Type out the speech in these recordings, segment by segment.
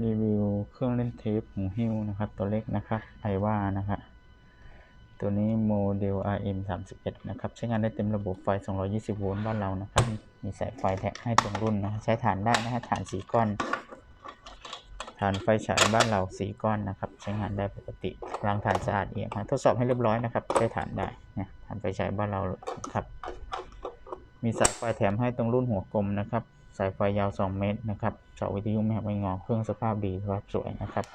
รีวิวเครื่องเล่นเทปหูหิ้วนะครับ ตัวเล็กนะครับไอว่านะครับตัวนี้โมเดล RM 31นะครับ ใช้งานได้เต็มระบบไฟ 220 โวลต์บ้านเรานะครับ มีสายไฟแถมให้ตรงรุ่นนะใช้ฐานได้นะฮะฐานสีก้อน ฐานไฟฉายบ้านเราสีก้อนนะครับ ใช้งานได้ปกติล้างฐานสะอาดเอี่ยมทดสอบให้เรียบร้อยนะครับใช้ฐานได้นะฐานไฟฉายบ้านเราครับ มีสายไฟแถมให้ตรงรุ่นหัวกลมนะครับ สายไฟยาว 2 เมตรนะครับเสาวิทยุไม่หักไม่งอเครื่องสภาพดีสภาพสวยนะครับ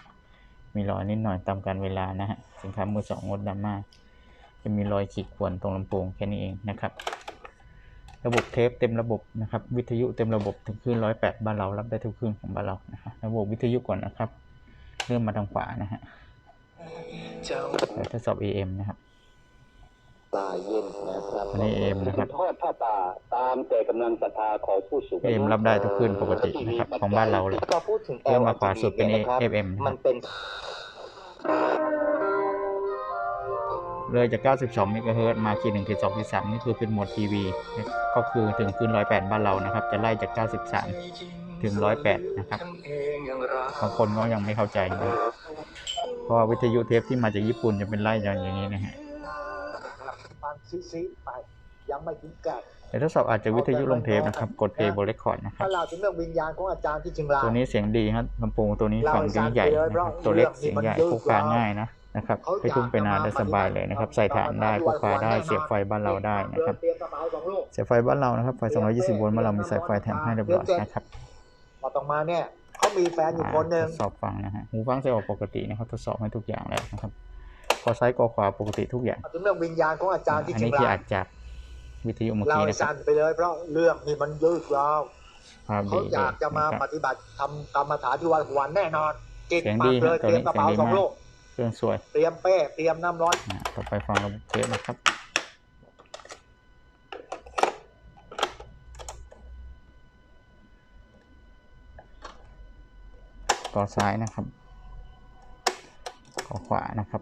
มีรอยนิดหน่อยตามการเวลานะฮะสินค้ามือสองงดดราม่าจะมีรอยขีดข่วนตรงลำโพงแค่นี้เองนะครับ ระบบเทปเต็มระบบนะครับ วิทยุเต็มระบบถึงคลื่น108บ้านเรารับได้ทุกคลื่นของบ้านเรานะครับระบบวิทยุก่อนนะครับ เริ่มมาทางขวานะฮะแล้วทดสอบ AM นะครับ ตาเย็นนะครับอันนี้ AM นะครับทอดผ้าป่าตามแต่กำลังศรัทธาของผู้สูงอายุ AM รับได้ทุกคลื่นปกตินะครับของบ้านเราเลยก็พูดถึงเริ่มมาขวาสุดเป็นนะครับ FM นะครับมันเป็นเลยจาก 92 เมกะเฮิรตซ์มาขีด1ขีด2ขีด3นี่คือเป็นโหมดทีวี ก็คือถึงขึ้น 108 บ้านเรานะครับ จะไล่จาก 93 ถึง 108 นะครับ บางคนก็ยังไม่เข้าใจนะเพราะว่าวิทยุเทปที่มาจากญี่ปุ่นจะเป็นไล่อย่างนี้นะฮะ ฟังซิซิไปยังไม่ถึงแก่แต่ทดสอบอาจจะวิทยุลงเทปนะครับ กดเพย์บนเรคคอร์ดนะครับถ้าเราถึงเรื่องวิญญาณของอาจารย์ที่เชียงรายตัวนี้เสียงดีครับลำโพงตัวนี้ฝั่งตัวนี้ใหญ่นะครับตัวเล็กเสียงใหญ่พกพาง่ายนะนะครับไปทุ่งไปนานได้สบายเลยนะครับ ใส่ฐานได้พกพาได้เสียบไฟบ้านเราได้นะครับเตรียมกระเป๋าสองลูกเสียบไฟบ้านเรานะครับไฟ 220 โวลต์บ้านเรามีสายไฟแถมให้เรียบร้อยนะครับพอต้องมาเนี่ยเขามีแฟนอยู่คนหนึ่งทดสอบฟังนะฮะหูฟังใส่ออกปกตินะครับทดสอบให้ทุกอย่างแล้วนะครับค อซ้ายคอขวาปกติทุกอย่างถึงเรื่องวิญญาณของอาจารย์ที่อันเชียนี้งที่ราอายจจากวิทยุเมื่อเรากี้ให้นะครับสั้นไปเลย เพราะเรื่องนี้มันยืดยาวภาพเขาดีอเลยยากจะมานะคปรับฏิบัติทำกรรมฐานที่วันวันแน่นอนจิตเสียงปัดีกเลยครับเตรียมกระเป๋าตัวนี้สองเสียงดีมากลูกเครื่องสวย เตรียมเป้เตรียมน้ำร้อนอ่าต่อไปฟังระบบเทปนะครับก่อซ้ายนะครับก่อขวานะครับ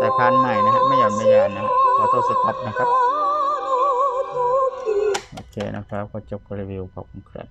สายพานใหม่นะฮะไม่หย่อนไม่ยานนะฮะออโต้สต็อปนะครับ โอเคนะครับก็จบรีวิวขอบคุณครับ